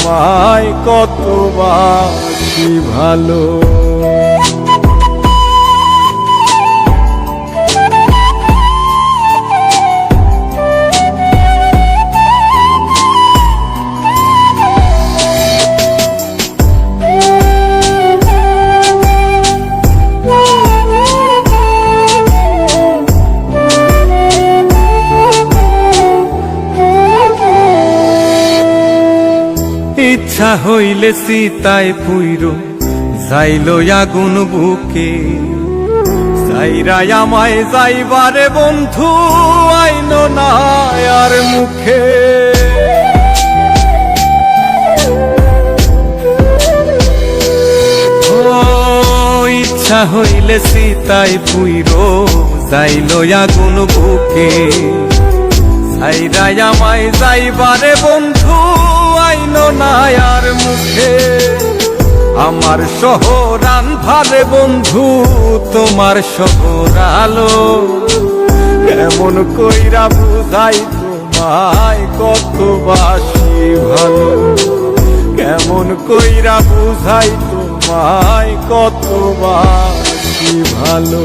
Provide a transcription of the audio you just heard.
তোমায় কত বাসি ভালো। ইচ্ছা হইলে সীতায় পুইর, যাইল আগুন বুকে। যাইরাই আমায় যাইবারে বন্ধু, আইন না আর মুখে। ইচ্ছা হইলে সীতায় পুইর, যাইল আগুন বুকে। সাইরাই আমায় যাইবারে বন্ধু আমার শহর আন্ধারে বন্ধু, তোমার শহর আলো। কেমন কইরা বুঝাই তোমায় কত বাসি ভালো। কেমন কইরা বুঝাই তোমায় কত বাসি ভালো।